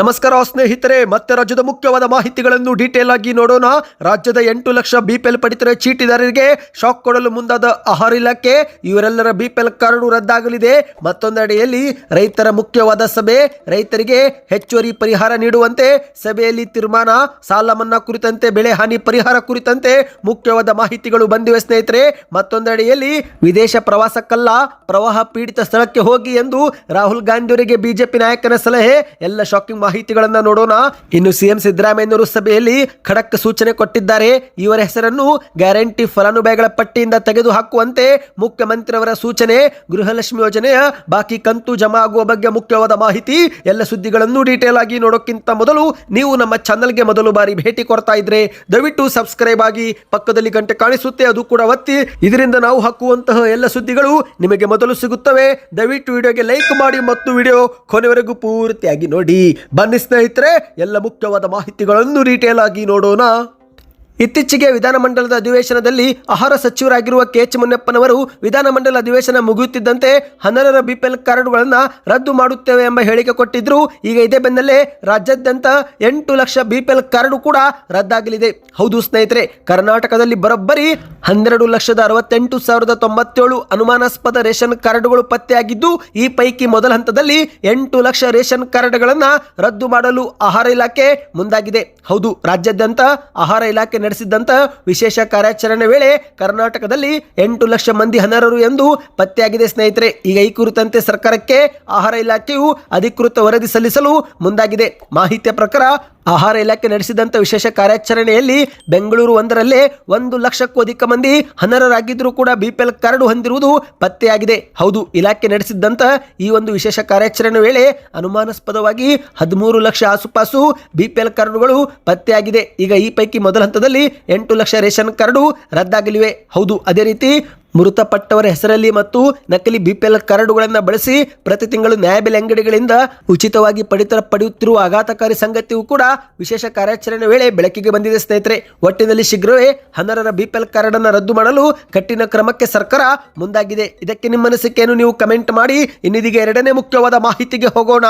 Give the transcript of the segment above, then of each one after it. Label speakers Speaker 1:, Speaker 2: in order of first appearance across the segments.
Speaker 1: ನಮಸ್ಕಾರ ಸ್ನೇಹಿತರೆ, ಮತ್ತೆ ರಾಜ್ಯದ ಮುಖ್ಯವಾದ ಮಾಹಿತಿಗಳನ್ನು ಡೀಟೇಲ್ ಆಗಿ ನೋಡೋಣ. ರಾಜ್ಯದ ಎಂಟು ಲಕ್ಷ ಬಿಪಿಎಲ್ ಪಡಿತರ ಚೀಟಿದಾರರಿಗೆ ಶಾಕ್ ಕೊಡಲು ಮುಂದಾದ ಆಹಾರ ಇಲಾಖೆ, ಇವರೆಲ್ಲರ ಬಿಪಿಎಲ್ ಕಾರ್ಡು ರದ್ದಾಗಲಿದೆ. ಮತ್ತೊಂದೆಡೆಯಲ್ಲಿ ರೈತರ ಮುಖ್ಯವಾದ ಸಭೆ, ರೈತರಿಗೆ ಹೆಚ್ಚುವರಿ ಪರಿಹಾರ ನೀಡುವಂತೆ ಸಭೆಯಲ್ಲಿ ತೀರ್ಮಾನ, ಸಾಲ ಮನ್ನಾ ಕುರಿತಂತೆ ಬೆಳೆ ಹಾನಿ ಪರಿಹಾರ ಕುರಿತಂತೆ ಮುಖ್ಯವಾದ ಮಾಹಿತಿಗಳು ಬಂದಿವೆ ಸ್ನೇಹಿತರೆ. ಮತ್ತೊಂದೆಡೆಯಲ್ಲಿ ವಿದೇಶ ಪ್ರವಾಸಕ್ಕಲ್ಲ, ಪ್ರವಾಹ ಪೀಡಿತ ಸ್ಥಳಕ್ಕೆ ಹೋಗಿ ಎಂದು ರಾಹುಲ್ ಗಾಂಧಿಯವರಿಗೆ ಬಿಜೆಪಿ ನಾಯಕನ ಸಲಹೆ. ಎಲ್ಲ ಶಾಕಿಂಗ್ ಮಾಹಿತಿಗಳನ್ನ ನೋಡೋಣ. ಇನ್ನು ಸಿಎಂ ಸಿದ್ದರಾಮಯ್ಯನವರು ಸಭೆಯಲ್ಲಿ ಖಡಕ್ ಸೂಚನೆ ಕೊಟ್ಟಿದ್ದಾರೆ. ಇವರ ಹೆಸರನ್ನು ಗ್ಯಾರಂಟಿ ಫಲಾನುಭವಿಗಳ ಪಟ್ಟಿಯಿಂದ ತೆಗೆದು ಹಾಕುವಂತೆ ಮುಖ್ಯಮಂತ್ರಿಯವರ ಸೂಚನೆ, ಗೃಹಲಕ್ಷ್ಮಿ ಯೋಜನೆಯ ಬಾಕಿ ಕಂತು ಜಮಾ ಆಗುವ ಬಗ್ಗೆ ಮುಖ್ಯವಾದ ಮಾಹಿತಿ, ಎಲ್ಲ ಸುದ್ದಿಗಳನ್ನು ಡೀಟೇಲ್ ಆಗಿ ನೋಡೋಕ್ಕಿಂತ ಮೊದಲು ನೀವು ನಮ್ಮ ಚಾನಲ್ಗೆ ಮೊದಲು ಬಾರಿ ಭೇಟಿ ಕೊಡ್ತಾ ಇದ್ರೆ ದಯವಿಟ್ಟು ಸಬ್ಸ್ಕ್ರೈಬ್ ಆಗಿ ಪಕ್ಕದಲ್ಲಿ ಗಂಟೆ ಕಾಣಿಸುತ್ತೆ, ಅದು ಕೂಡ ಒತ್ತಿ. ಇದರಿಂದ ನಾವು ಹಾಕುವಂತಹ ಎಲ್ಲ ಸುದ್ದಿಗಳು ನಿಮಗೆ ಮೊದಲು ಸಿಗುತ್ತವೆ. ದಯವಿಟ್ಟು ವಿಡಿಯೋಗೆ ಲೈಕ್ ಮಾಡಿ ಮತ್ತು ವಿಡಿಯೋ ಕೊನೆವರೆಗೂ ಪೂರ್ತಿಯಾಗಿ ನೋಡಿ. ಬನ್ನಿ ಸ್ನೇಹಿತರೆ ಎಲ್ಲ ಮುಖ್ಯವಾದ ಮಾಹಿತಿಗಳನ್ನು ಡೀಟೇಲ್ ಆಗಿ ನೋಡೋಣ. ಇತ್ತೀಚೆಗೆ ವಿಧಾನಮಂಡಲದ ಅಧಿವೇಶನದಲ್ಲಿ ಆಹಾರ ಸಚಿವರಾಗಿರುವ ಕೆ ಎಚ್ ಮುನ್ನಪ್ಪನವರು ವಿಧಾನಮಂಡಲ ಅಧಿವೇಶನ ಮುಗಿಯುತ್ತಿದ್ದಂತೆ ಹನ್ನೆರಡರ ಬಿಪಿಎಲ್ ಕಾರ್ಡ್ಗಳನ್ನು ರದ್ದು ಮಾಡುತ್ತೇವೆ ಎಂಬ ಹೇಳಿಕೆ ಕೊಟ್ಟಿದ್ರು. ಈಗ ಇದೇ ಬೆನ್ನಲ್ಲೇ ರಾಜ್ಯಾದ್ಯಂತ ಎಂಟು ಲಕ್ಷ ಬಿಪಿಎಲ್ ಕಾರ್ಡ್ ಕೂಡ ರದ್ದಾಗಲಿದೆ. ಹೌದು ಸ್ನೇಹಿತರೆ, ಕರ್ನಾಟಕದಲ್ಲಿ ಬರೋಬ್ಬರಿ ಹನ್ನೆರಡು ಲಕ್ಷದ ಅರವತ್ತೆಂಟು ಸಾವಿರದ ತೊಂಬತ್ತೇಳು ಅನುಮಾನಾಸ್ಪದ ರೇಷನ್ ಕಾರ್ಡ್ಗಳು ಪತ್ತೆಯಾಗಿದ್ದು, ಈ ಪೈಕಿ ಮೊದಲ ಹಂತದಲ್ಲಿ ಎಂಟು ಲಕ್ಷ ರೇಷನ್ ಕಾರ್ಡ್ಗಳನ್ನು ರದ್ದು ಮಾಡಲು ಆಹಾರ ಇಲಾಖೆ ಮುಂದಾಗಿದೆ. ಹೌದು, ರಾಜ್ಯಾದ್ಯಂತ ಆಹಾರ ಇಲಾಖೆ ನಡೆಸಿದ್ದಂತ ವಿಶೇಷ ಕಾರ್ಯಾಚರಣೆ ವೇಳೆ ಕರ್ನಾಟಕದಲ್ಲಿ ಎಂಟು ಲಕ್ಷ ಮಂದಿ ಅನರ್ಹರು ಎಂದು ಪತ್ತೆಯಾಗಿದೆ ಸ್ನೇಹಿತರೆ. ಈಗ ಈ ಕುರಿತಂತೆ ಸರ್ಕಾರಕ್ಕೆ ಆಹಾರ ಇಲಾಖೆಯು ಅಧಿಕೃತ ವರದಿ ಸಲ್ಲಿಸಲು ಮುಂದಾಗಿದೆ. ಮಾಹಿತಿಯ ಪ್ರಕಾರ ಆಹಾರ ಇಲಾಖೆ ನಡೆಸಿದಂಥ ವಿಶೇಷ ಕಾರ್ಯಾಚರಣೆಯಲ್ಲಿ ಬೆಂಗಳೂರು ಒಂದರಲ್ಲೇ ಒಂದು ಲಕ್ಷಕ್ಕೂ ಅಧಿಕ ಮಂದಿ ಅನರ್ಹರಾಗಿದ್ದರೂ ಕೂಡ ಬಿಪಿಎಲ್ ಕಾರ್ಡ್ ಹೊಂದಿರುವುದು ಪತ್ತೆಯಾಗಿದೆ. ಹೌದು, ಇಲಾಖೆ ನಡೆಸಿದ್ದಂಥ ಈ ಒಂದು ವಿಶೇಷ ಕಾರ್ಯಾಚರಣೆ ವೇಳೆ ಅನುಮಾನಾಸ್ಪದವಾಗಿ ಹದಿಮೂರು ಲಕ್ಷ ಆಸುಪಾಸು ಬಿಪಿಎಲ್ ಕಾರ್ಡುಗಳು ಪತ್ತೆಯಾಗಿದೆ. ಈಗ ಈ ಪೈಕಿ ಮೊದಲ ಹಂತದಲ್ಲಿ ಎಂಟು ಲಕ್ಷ ರೇಷನ್ ಕಾರ್ಡು ರದ್ದಾಗಲಿವೆ. ಹೌದು, ಅದೇ ರೀತಿ ಮೃತಪಟ್ಟವರ ಹೆಸರಲ್ಲಿ ಮತ್ತು ನಕಲಿ ಬಿಪಿಎಲ್ ಕಾರ್ಡುಗಳನ್ನು ಬಳಸಿ ಪ್ರತಿ ತಿಂಗಳು ನ್ಯಾಯಬೆಲೆ ಅಂಗಡಿಗಳಿಂದ ಉಚಿತವಾಗಿ ಪಡಿತರ ಪಡೆಯುತ್ತಿರುವ ಆಘಾತಕಾರಿ ಸಂಗತಿಯೂ ಕೂಡ ವಿಶೇಷ ಕಾರ್ಯಾಚರಣೆ ವೇಳೆ ಬೆಳಕಿಗೆ ಬಂದಿದೆ, ಸ್ನೇಹಿತರೆ. ಒಟ್ಟಿನಲ್ಲಿ ಶೀಘ್ರವೇ ಹನ್ನರರ ಬಿಪಿಎಲ್ ಕಾರ್ಡ್ ಅನ್ನು ರದ್ದು ಮಾಡಲು ಕಠಿಣ ಕ್ರಮಕ್ಕೆ ಸರ್ಕಾರ ಮುಂದಾಗಿದೆ. ಇದಕ್ಕೆ ನಿಮ್ಮ ಅನಿಸಿಕೆಯನ್ನು ನೀವು ಕಮೆಂಟ್ ಮಾಡಿ. ಇನ್ನಿದೀಗ ಎರಡನೇ ಮುಖ್ಯವಾದ ಮಾಹಿತಿಗೆ ಹೋಗೋಣ.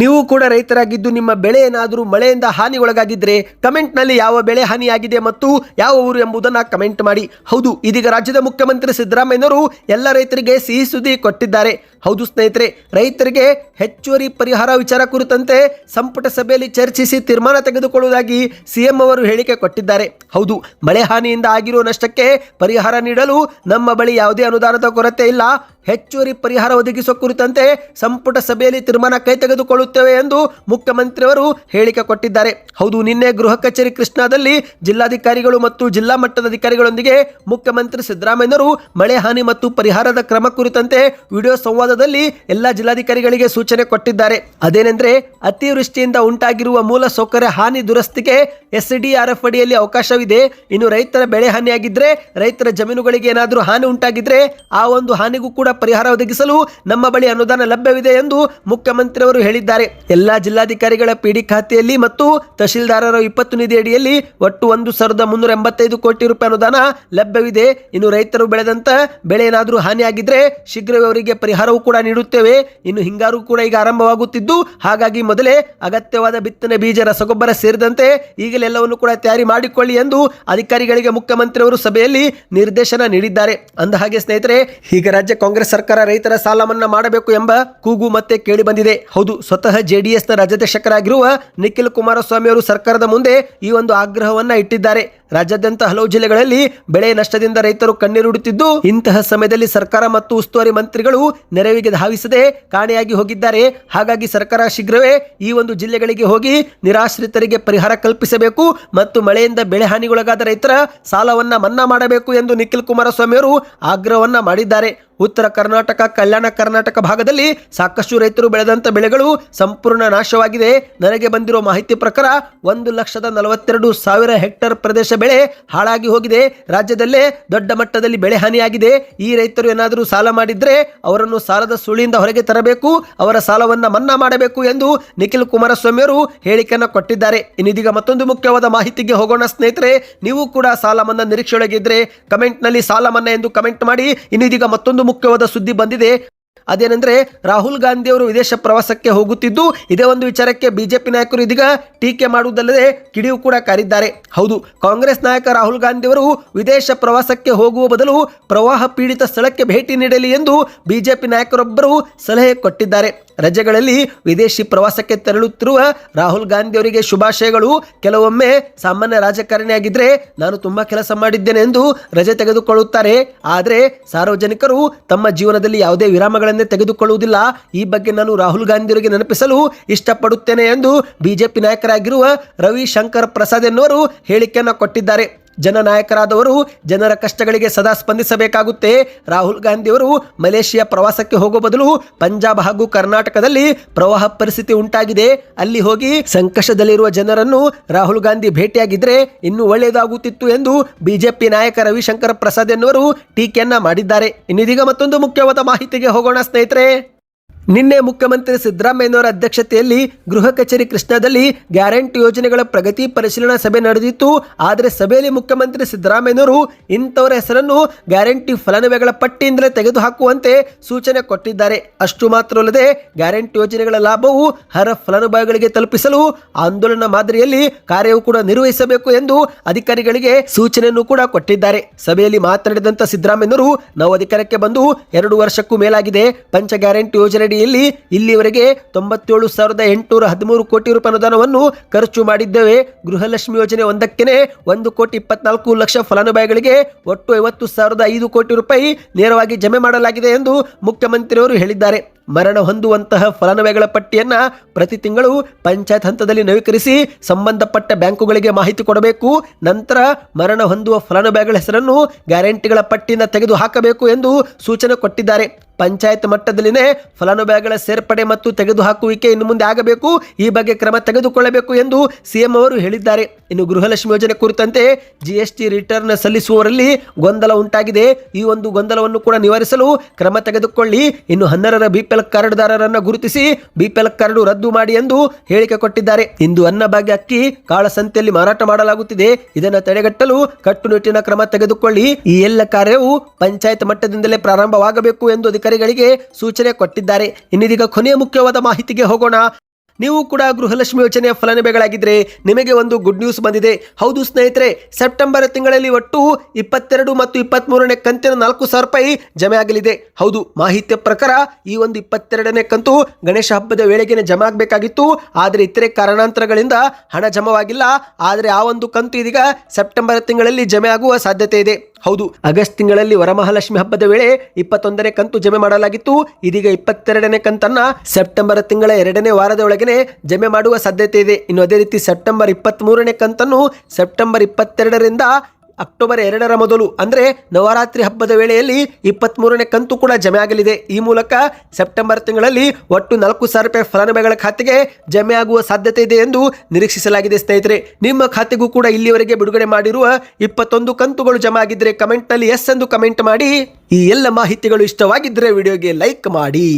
Speaker 1: ನೀವು ಕೂಡ ರೈತರಾಗಿದ್ದು ನಿಮ್ಮ ಬೆಳೆ ಏನಾದರೂ ಮಳೆಯಿಂದ ಹಾನಿಗೊಳಗಾಗಿದ್ದರೆ ಕಮೆಂಟ್ನಲ್ಲಿ ಯಾವ ಬೆಳೆ ಹಾನಿಯಾಗಿದೆ ಮತ್ತು ಯಾವ ಊರು ಎಂಬುದನ್ನು ಕಮೆಂಟ್ ಮಾಡಿ. ಹೌದು, ಇದೀಗ ರಾಜ್ಯದ ಮುಖ್ಯಮಂತ್ರಿ ಸಿದ್ದರಾಮಯ್ಯನವರು ಎಲ್ಲ ರೈತರಿಗೆ ಸಿಹಿ ಸುದ್ದಿ ಕೊಟ್ಟಿದ್ದಾರೆ. ಹೌದು ಸ್ನೇಹಿತರೆ, ರೈತರಿಗೆ ಹೆಚ್ಚುವರಿ ಪರಿಹಾರ ವಿಚಾರ ಕುರಿತಂತೆ ಸಂಪುಟ ಸಭೆಯಲ್ಲಿ ಚರ್ಚಿಸಿ ತೀರ್ಮಾನ ತೆಗೆದುಕೊಳ್ಳುವುದಾಗಿ ಸಿಎಂ ಅವರು ಹೇಳಿಕೆ ಕೊಟ್ಟಿದ್ದಾರೆ. ಹೌದು, ಮಳೆ ಹಾನಿಯಿಂದ ಆಗಿರುವ ನಷ್ಟಕ್ಕೆ ಪರಿಹಾರ ನೀಡಲು ನಮ್ಮ ಬಳಿ ಯಾವುದೇ ಅನುದಾನದ ಕೊರತೆ ಇಲ್ಲ. ಹೆಚ್ಚುವರಿ ಪರಿಹಾರ ಒದಗಿಸುವ ಕುರಿತಂತೆ ಸಂಪುಟ ಸಭೆಯಲ್ಲಿ ತೀರ್ಮಾನ ಕೈ ತೆಗೆದುಕೊಳ್ಳುತ್ತೇವೆ ಎಂದು ಮುಖ್ಯಮಂತ್ರಿಯವರು ಹೇಳಿಕೆ ಕೊಟ್ಟಿದ್ದಾರೆ. ಹೌದು, ನಿನ್ನೆ ಗೃಹ ಕಚೇರಿ ಕೃಷ್ಣಾದಲ್ಲಿ ಜಿಲ್ಲಾಧಿಕಾರಿಗಳು ಮತ್ತು ಜಿಲ್ಲಾ ಮಟ್ಟದ ಅಧಿಕಾರಿಗಳೊಂದಿಗೆ ಮುಖ್ಯಮಂತ್ರಿ ಸಿದ್ದರಾಮಯ್ಯನವರು ಮಳೆ ಹಾನಿ ಮತ್ತು ಪರಿಹಾರದ ಕ್ರಮ ಕುರಿತಂತೆ ವಿಡಿಯೋ ಸಂವಾದದಲ್ಲಿ ಎಲ್ಲಾ ಜಿಲ್ಲಾಧಿಕಾರಿಗಳಿಗೆ ಸೂಚನೆ ಕೊಟ್ಟಿದ್ದಾರೆ. ಅದೇನೆಂದ್ರೆ, ಅತಿವೃಷ್ಟಿಯಿಂದ ಉಂಟಾಗಿರುವ ಮೂಲ ಸೌಕರ್ಯ ಹಾನಿ ದುರಸ್ತಿಗೆ ಎಸ್ಡಿಆರ್ಎಫ್ ಅಡಿಯಲ್ಲಿ ಅವಕಾಶವಿದೆ. ಇನ್ನು ರೈತರ ಬೆಳೆ ಹಾನಿಯಾಗಿದ್ದರೆ ರೈತರ ಜಮೀನುಗಳಿಗೆ ಏನಾದರೂ ಹಾನಿ ಉಂಟಾಗಿದ್ರೆ ಆ ಒಂದು ಹಾನಿಗೂ ಕೂಡ ಪರಿಹಾರ ಒದಗಿಸಲು ನಮ್ಮ ಬಳಿ ಅನುದಾನ ಲಭ್ಯವಿದೆ ಎಂದು ಮುಖ್ಯಮಂತ್ರಿಯವರು ಹೇಳಿದ್ದಾರೆ. ಎಲ್ಲಾ ಜಿಲ್ಲಾಧಿಕಾರಿಗಳ ಪಿಡಿ ಖಾತೆಯಲ್ಲಿ ಮತ್ತು ತಹಶೀಲ್ದಾರರ ವಿಪತ್ತು ನಿಧಿ ಅಡಿಯಲ್ಲಿ ಒಟ್ಟು ಒಂದು ಸಾವಿರದ ಮುನ್ನೂರ ಎಂಬತ್ತೈದು ಕೋಟಿ ರೂಪಾಯಿ ಅನುದಾನ ಲಭ್ಯವಿದೆ. ಇನ್ನು ರೈತರು ಬೆಳೆದಂತ ಬೆಳೆ ಏನಾದರೂ ಹಾನಿಯಾಗಿದ್ರೆ ಶೀಘ್ರವೇ ಅವರಿಗೆ ಪರಿಹಾರವೂ ಕೂಡ ನೀಡುತ್ತೇವೆ. ಇನ್ನು ಹಿಂಗಾರು ಕೂಡ ಈಗ ಆರಂಭವಾಗುತ್ತಿದ್ದು, ಹಾಗಾಗಿ ಮೊದಲೇ ಅಗತ್ಯವಾದ ಬಿತ್ತನೆ, ಬೀಜ, ರಸಗೊಬ್ಬರ ಸೇರಿದಂತೆ ಈಗಲೇ ಎಲ್ಲವನ್ನು ಕೂಡ ತಯಾರಿ ಮಾಡಿಕೊಳ್ಳಿ ಎಂದು ಅಧಿಕಾರಿಗಳಿಗೆ ಮುಖ್ಯಮಂತ್ರಿಯವರು ಸಭೆಯಲ್ಲಿ ನಿರ್ದೇಶನ ನೀಡಿದ್ದಾರೆ. ಅಂದ ಹಾಗೆ ಸ್ನೇಹಿತರೆ, ಈಗ ರಾಜ್ಯ ಕಾಂಗ್ರೆಸ್ ಸರ್ಕಾರ ರೈತರ ಸಾಲ ಮನ್ನಾ ಮಾಡಬೇಕು ಎಂಬ ಕೂಗು ಮತ್ತೆ ಕೇಳಿ ಬಂದಿದೆ ಹೌದು, ಸ್ವತಃ ಜೆಡಿಎಸ್ನ ರಾಜ್ಯಾಧ್ಯಕ್ಷಕರಾಗಿರುವ ನಿಖಿಲ್ ಕುಮಾರಸ್ವಾಮಿ ಅವರು ಸರ್ಕಾರದ ಮುಂದೆ ಈ ಒಂದು ಆಗ್ರಹವನ್ನ ಇಟ್ಟಿದ್ದಾರೆ. ರಾಜ್ಯಾದ್ಯಂತ ಹಲವು ಜಿಲ್ಲೆಗಳಲ್ಲಿ ಬೆಳೆ ನಷ್ಟದಿಂದ ರೈತರು ಕಣ್ಣೀರುಡುತ್ತಿದ್ದು ಇಂತಹ ಸಮಯದಲ್ಲಿ ಸರ್ಕಾರ ಮತ್ತು ಉಸ್ತುವಾರಿ ಮಂತ್ರಿಗಳು ನೆರವಿಗೆ ಧಾವಿಸದೆ ಕಾಣೆಯಾಗಿ ಹೋಗಿದ್ದಾರೆ. ಹಾಗಾಗಿ ಸರ್ಕಾರ ಶೀಘ್ರವೇ ಈ ಒಂದು ಜಿಲ್ಲೆಗಳಿಗೆ ಹೋಗಿ ನಿರಾಶ್ರಿತರಿಗೆ ಪರಿಹಾರ ಕಲ್ಪಿಸಬೇಕು ಮತ್ತು ಮಳೆಯಿಂದ ಬೆಳೆ ಹಾನಿಗೊಳಗಾದ ರೈತರ ಸಾಲವನ್ನ ಮನ್ನಾ ಮಾಡಬೇಕು ಎಂದು ನಿಖಿಲ್ ಕುಮಾರಸ್ವಾಮಿ ಅವರು ಆಗ್ರಹವನ್ನ ಮಾಡಿದ್ದಾರೆ. ಉತ್ತರ ಕರ್ನಾಟಕ, ಕಲ್ಯಾಣ ಕರ್ನಾಟಕ ಭಾಗದಲ್ಲಿ ಸಾಕಷ್ಟು ರೈತರು ಬೆಳೆದಂತ ಬೆಳೆಗಳು ಸಂಪೂರ್ಣ ನಾಶವಾಗಿದೆ. ನನಗೆ ಬಂದಿರುವ ಮಾಹಿತಿ ಪ್ರಕಾರ ಒಂದು ಲಕ್ಷದ ನಲವತ್ತೆರಡು ಸಾವಿರ ಹೆಕ್ಟರ್ ಪ್ರದೇಶ ಬೆಳೆ ಹಾಳಾಗಿ ಹೋಗಿದೆ. ರಾಜ್ಯದಲ್ಲೇ ದೊಡ್ಡ ಮಟ್ಟದಲ್ಲಿ ಬೆಳೆ ಹಾನಿಯಾಗಿದೆ. ಈ ರೈತರು ಏನಾದರೂ ಸಾಲ ಮಾಡಿದ್ರೆ ಅವರನ್ನು ಸಾಲದ ಸುಳಿಯಿಂದ ಹೊರಗೆ ತರಬೇಕು, ಅವರ ಸಾಲವನ್ನ ಮನ್ನಾ ಮಾಡಬೇಕು ಎಂದು ನಿಖಿಲ್ ಕುಮಾರಸ್ವಾಮಿ ಅವರು ಹೇಳಿಕೆಯನ್ನು ಕೊಟ್ಟಿದ್ದಾರೆ. ಇನ್ನಿದೀಗ ಮತ್ತೊಂದು ಮುಖ್ಯವಾದ ಮಾಹಿತಿಗೆ ಹೋಗೋಣ ಸ್ನೇಹಿತರೆ, ನೀವು ಕೂಡ ಸಾಲ ಮನ್ನಾ ನಿರೀಕ್ಷೆಯೊಳಗಿದ್ರೆ ಕಮೆಂಟ್ನಲ್ಲಿ ಸಾಲ ಮನ್ನಾ ಎಂದು ಕಮೆಂಟ್ ಮಾಡಿ. ಇನ್ನಿದೀಗ ಮತ್ತೊಂದು ಮುಖ್ಯವಾದ ಸುದ್ದಿ ಬಂದಿದೆ. ಅದೇನೆಂದ್ರೆ ರಾಹುಲ್ ಗಾಂಧಿ ಅವರು ವಿದೇಶ ಪ್ರವಾಸಕ್ಕೆ ಹೋಗುತ್ತಿದ್ದು, ಇದೇ ಒಂದು ವಿಚಾರಕ್ಕೆ ಬಿಜೆಪಿ ನಾಯಕರು ಇದೀಗ ಟೀಕೆ ಮಾಡುವುದಲ್ಲದೆ ಕಿಡಿಯು ಕೂಡ ಕಾರಿದ್ದಾರೆ. ಹೌದು, ಕಾಂಗ್ರೆಸ್ ನಾಯಕ ರಾಹುಲ್ ಗಾಂಧಿ ಅವರು ವಿದೇಶ ಪ್ರವಾಸಕ್ಕೆ ಹೋಗುವ ಬದಲು ಪ್ರವಾಹ ಪೀಡಿತ ಸ್ಥಳಕ್ಕೆ ಭೇಟಿ ನೀಡಲಿ ಎಂದು ಬಿಜೆಪಿ ನಾಯಕರೊಬ್ಬರು ಸಲಹೆ ಕೊಟ್ಟಿದ್ದಾರೆ. ರಜೆಗಳಲ್ಲಿ ವಿದೇಶಿ ಪ್ರವಾಸಕ್ಕೆ ತೆರಳುತ್ತಿರುವ ರಾಹುಲ್ ಗಾಂಧಿ ಅವರಿಗೆ ಶುಭಾಶಯಗಳು. ಕೆಲವೊಮ್ಮೆ ಸಾಮಾನ್ಯ ರಾಜಕಾರಣಿಯಾಗಿದ್ದರೆ ನಾನು ತುಂಬ ಕೆಲಸ ಮಾಡಿದ್ದೇನೆ ಎಂದು ರಜೆ ತೆಗೆದುಕೊಳ್ಳುತ್ತಾರೆ. ಆದರೆ ಸಾರ್ವಜನಿಕರು ತಮ್ಮ ಜೀವನದಲ್ಲಿ ಯಾವುದೇ ವಿರಾಮಗಳನ್ನೇ ತೆಗೆದುಕೊಳ್ಳುವುದಿಲ್ಲ. ಈ ಬಗ್ಗೆ ನಾನು ರಾಹುಲ್ ಗಾಂಧಿ ಅವರಿಗೆ ನೆನಪಿಸಲು ಇಷ್ಟಪಡುತ್ತೇನೆ ಎಂದು ಬಿಜೆಪಿ ನಾಯಕರಾಗಿರುವ ರವಿಶಂಕರ್ ಪ್ರಸಾದ್ ಎನ್ನುವರು ಹೇಳಿಕೆಯನ್ನು ಕೊಟ್ಟಿದ್ದಾರೆ. ಜನನಾಯಕರಾದವರು ಜನರ ಕಷ್ಟಗಳಿಗೆ ಸದಾ ಸ್ಪಂದಿಸಬೇಕಾಗುತ್ತೆ. ರಾಹುಲ್ ಗಾಂಧಿಯವರು ಮಲೇಷಿಯಾ ಪ್ರವಾಸಕ್ಕೆ ಹೋಗೋ ಬದಲು ಪಂಜಾಬ್ ಹಾಗೂ ಕರ್ನಾಟಕದಲ್ಲಿ ಪ್ರವಾಹ ಪರಿಸ್ಥಿತಿ ಉಂಟಾಗಿದೆ. ಅಲ್ಲಿ ಹೋಗಿ ಸಂಕಷ್ಟದಲ್ಲಿರುವ ಜನರನ್ನು ರಾಹುಲ್ ಗಾಂಧಿ ಭೇಟಿಯಾಗಿದ್ರೆ ಇನ್ನೂ ಒಳ್ಳೆಯದಾಗುತ್ತಿತ್ತು ಎಂದು ಬಿಜೆಪಿ ನಾಯಕ ರವಿಶಂಕರ್ ಪ್ರಸಾದ್ ಎನ್ನುವರು ಟೀಕೆಯನ್ನ ಮಾಡಿದ್ದಾರೆ. ಇನ್ನಿದೀಗ ಮತ್ತೊಂದು ಮುಖ್ಯವಾದ ಮಾಹಿತಿಗೆ ಹೋಗೋಣ ಸ್ನೇಹಿತರೆ. ನಿನ್ನೆ ಮುಖ್ಯಮಂತ್ರಿ ಸಿದ್ದರಾಮಯ್ಯನವರ ಅಧ್ಯಕ್ಷತೆಯಲ್ಲಿ ಗೃಹ ಕಚೇರಿ ಕೃಷ್ಣದಲ್ಲಿ ಗ್ಯಾರಂಟಿ ಯೋಜನೆಗಳ ಪ್ರಗತಿ ಪರಿಶೀಲನಾ ಸಭೆ ನಡೆದಿತ್ತು. ಆದರೆ ಸಭೆಯಲ್ಲಿ ಮುಖ್ಯಮಂತ್ರಿ ಸಿದ್ದರಾಮಯ್ಯನವರು ಇಂಥವರ ಹೆಸರನ್ನು ಗ್ಯಾರಂಟಿ ಫಲಾನುಭವಿಗಳ ಪಟ್ಟಿಯಿಂದಲೇ ತೆಗೆದುಹಾಕುವಂತೆ ಸೂಚನೆ ಕೊಟ್ಟಿದ್ದಾರೆ. ಅಷ್ಟು ಮಾತ್ರವಲ್ಲದೆ ಗ್ಯಾರಂಟಿ ಯೋಜನೆಗಳ ಲಾಭವು ಹರ ಫಲಾನುಭವಿಗಳಿಗೆ ತಲುಪಿಸಲು ಆಂದೋಲನ ಮಾದರಿಯಲ್ಲಿ ಕಾರ್ಯವು ಕೂಡ ನಿರ್ವಹಿಸಬೇಕು ಎಂದು ಅಧಿಕಾರಿಗಳಿಗೆ ಸೂಚನೆಯನ್ನು ಕೂಡ ಕೊಟ್ಟಿದ್ದಾರೆ. ಸಭೆಯಲ್ಲಿ ಮಾತನಾಡಿದಂತ ಸಿದ್ದರಾಮಯ್ಯನವರು, ನಾವು ಅಧಿಕಾರಕ್ಕೆ ಬಂದು ಎರಡು ವರ್ಷಕ್ಕೂ ಮೇಲಾಗಿದೆ. ಪಂಚ ಗ್ಯಾರಂಟಿ ಯೋಜನೆಯಡಿಯಲ್ಲಿ ಇಲ್ಲಿವರೆಗೆ ತೊಂಬತ್ತೇಳು ಸಾವಿರದ ಎಂಟುನೂರ ಹದಿಮೂರು ಕೋಟಿ ರೂಪಾಯಿ ಅನುದಾನವನ್ನು ಖರ್ಚು ಮಾಡಿದ್ದೇವೆ. ಗೃಹಲಕ್ಷ್ಮಿ ಯೋಜನೆ ಒಂದಕ್ಕೆ ಒಂದು ಕೋಟಿ ಇಪ್ಪತ್ನಾಲ್ಕು ಲಕ್ಷ ಫಲಾನುಭವಿಗಳಿಗೆ ಒಟ್ಟು ಐವತ್ತು ಸಾವಿರದ ಐದು ಕೋಟಿ ರೂಪಾಯಿ ನೇರವಾಗಿ ಜಮೆ ಮಾಡಲಾಗಿದೆ ಎಂದು ಮುಖ್ಯಮಂತ್ರಿಯವರು ಹೇಳಿದ್ದಾರೆ. ಮರಣ ಹೊಂದುವಂತಹ ಫಲಾನುಭವಿಗಳ ಪಟ್ಟಿಯನ್ನು ಪ್ರತಿ ತಿಂಗಳು ಪಂಚಾಯತ್ ಹಂತದಲ್ಲಿ ನವೀಕರಿಸಿ ಸಂಬಂಧಪಟ್ಟ ಬ್ಯಾಂಕುಗಳಿಗೆ ಮಾಹಿತಿ ಕೊಡಬೇಕು. ನಂತರ ಮರಣ ಹೊಂದುವ ಫಲಾನುಭವಿಗಳ ಹೆಸರನ್ನು ಗ್ಯಾರಂಟಿಗಳ ಪಟ್ಟಿಯಿಂದ ತೆಗೆದು ಹಾಕಬೇಕು ಎಂದು ಸೂಚನೆ ಕೊಟ್ಟಿದ್ದಾರೆ. ಪಂಚಾಯತ್ ಮಟ್ಟದಲ್ಲಿನೇ ಫಲಾನುಭವಿಗಳ ಸೇರ್ಪಡೆ ಮತ್ತು ತೆಗೆದುಹಾಕುವಿಕೆ ಇನ್ನು ಮುಂದೆ ಆಗಬೇಕು. ಈ ಬಗ್ಗೆ ಕ್ರಮ ತೆಗೆದುಕೊಳ್ಳಬೇಕು ಎಂದು ಸಿಎಂ ಅವರು ಹೇಳಿದ್ದಾರೆ. ಇನ್ನು ಗೃಹಲಕ್ಷ್ಮಿ ಯೋಜನೆ ಕುರಿತಂತೆ ಜಿಎಸ್ಟಿ ರಿಟರ್ನ್ ಸಲ್ಲಿಸುವವರಲ್ಲಿ ಗೊಂದಲ ಉಂಟಾಗಿದೆ. ಈ ಒಂದು ಗೊಂದಲವನ್ನು ಕೂಡ ನಿವಾರಿಸಲು ಕ್ರಮ ತೆಗೆದುಕೊಳ್ಳಿ. ಇನ್ನು ಹನ್ನೆರಡರ ಬಿಪಿಎಲ್ ಕಾರ್ಡ್ದಾರರನ್ನು ಗುರುತಿಸಿ ಬಿಪಿಎಲ್ ಕಾರ್ಡ್ ರದ್ದು ಮಾಡಿ ಎಂದು ಹೇಳಿಕೆ ಕೊಟ್ಟಿದ್ದಾರೆ. ಇಂದು ಅನ್ನಭಾಗ್ಯ ಅಕ್ಕಿ ಕಾಳಸಂತೆಯಲ್ಲಿ ಮಾರಾಟ ಮಾಡಲಾಗುತ್ತಿದೆ. ಇದನ್ನು ತಡೆಗಟ್ಟಲು ಕಟ್ಟುನಿಟ್ಟಿನ ಕ್ರಮ ತೆಗೆದುಕೊಳ್ಳಿ. ಈ ಎಲ್ಲ ಕಾರ್ಯವು ಪಂಚಾಯತ್ ಮಟ್ಟದಿಂದಲೇ ಪ್ರಾರಂಭವಾಗಬೇಕು ಎಂದು ಅಧಿಕಾರಿಗಳಿಗೆ ಸೂಚನೆ ಕೊಟ್ಟಿದ್ದಾರೆ. ಇನ್ನಿದೀಗ ಕೊನೆಯ ಮುಖ್ಯವಾದ ಮಾಹಿತಿಗೆ ಹೋಗೋಣ. ನೀವು ಕೂಡ ಗೃಹಲಕ್ಷ್ಮಿ ಯೋಜನೆಯ ಫಲಾನುಭವಿಗಳಾಗಿದ್ದರೆ ನಿಮಗೆ ಒಂದು ಗುಡ್ ನ್ಯೂಸ್ ಬಂದಿದೆ. ಹೌದು ಸ್ನೇಹಿತರೆ ಸೆಪ್ಟೆಂಬರ್ ತಿಂಗಳಲ್ಲಿ ಒಟ್ಟು ಇಪ್ಪತ್ತೆರಡು ಮತ್ತು ಇಪ್ಪತ್ತ್ಮೂರನೇ ಕಂತಿನ ನಾಲ್ಕು ಸಾವಿರ ರೂಪಾಯಿ ಜಮೆ ಆಗಲಿದೆ. ಹೌದು, ಮಾಹಿತಿಯ ಪ್ರಕಾರ ಈ ಒಂದು ಇಪ್ಪತ್ತೆರಡನೇ ಕಂತು ಗಣೇಶ ಹಬ್ಬದ ವೇಳೆಗೆ ಜಮೆ ಆಗಬೇಕಾಗಿತ್ತು. ಆದರೆ ಇತರೆ ಕಾರಣಾಂತರಗಳಿಂದ ಹಣ ಜಮವಾಗಿಲ್ಲ. ಆದರೆ ಆ ಒಂದು ಕಂತು ಇದೀಗ ಸೆಪ್ಟೆಂಬರ್ ತಿಂಗಳಲ್ಲಿ ಜಮೆ ಆಗುವ ಸಾಧ್ಯತೆ ಇದೆ. ಹೌದು. ಆಗಸ್ಟ್ ತಿಂಗಳಲ್ಲಿ ವರಮಹಾಲಕ್ಷ್ಮಿ ಹಬ್ಬದ ವೇಳೆ ಇಪ್ಪತ್ತೊಂದನೇ ಕಂತು ಜಮೆ ಮಾಡಲಾಗಿತ್ತು. ಇದೀಗ ಇಪ್ಪತ್ತೆರಡನೇ ಕಂತನ್ನ ಸೆಪ್ಟೆಂಬರ್ ತಿಂಗಳ ಎರಡನೇ ವಾರದ ಜಮೆ ಮಾಡುವ ಸಾಧ್ಯತೆ ಇದೆ. ಇನ್ನು ಅದೇ ರೀತಿ ಸೆಪ್ಟೆಂಬರ್ ಇಪ್ಪತ್ತ್ ಮೂರನೇ ಕಂತನ್ನು ಸೆಪ್ಟೆಂಬರ್ ಇಪ್ಪತ್ತೆರಡರಿಂದ ಅಕ್ಟೋಬರ್ ಎರಡರ ಮೊದಲು, ಅಂದರೆ ನವರಾತ್ರಿ ಹಬ್ಬದ ವೇಳೆಯಲ್ಲಿ ಇಪ್ಪತ್ತ್ಮೂರನೇ ಕಂತು ಕೂಡ ಜಮೆ ಆಗಲಿದೆ. ಈ ಮೂಲಕ ಸೆಪ್ಟೆಂಬರ್ ತಿಂಗಳಲ್ಲಿ ಒಟ್ಟು ನಾಲ್ಕು ಸಾವಿರ ರೂಪಾಯಿ ಫಲಾನುಭವಿಗಳ ಖಾತೆಗೆ ಜಮೆ ಆಗುವ ಸಾಧ್ಯತೆ ಇದೆ ಎಂದು ನಿರೀಕ್ಷಿಸಲಾಗಿದೆ ಸ್ನೇಹಿತರೆ. ನಿಮ್ಮ ಖಾತೆಗೂ ಕೂಡ ಇಲ್ಲಿವರೆಗೆ ಬಿಡುಗಡೆ ಮಾಡಿರುವ ಇಪ್ಪತ್ತೊಂದು ಕಂತುಗಳು ಜಮೆ ಆಗಿದ್ದರೆ ಕಮೆಂಟ್ನಲ್ಲಿ ಎಸ್ ಎಂದು ಕಮೆಂಟ್ ಮಾಡಿ. ಈ ಎಲ್ಲ ಮಾಹಿತಿಗಳು ಇಷ್ಟವಾಗಿದ್ದರೆ ವಿಡಿಯೋಗೆ ಲೈಕ್ ಮಾಡಿ.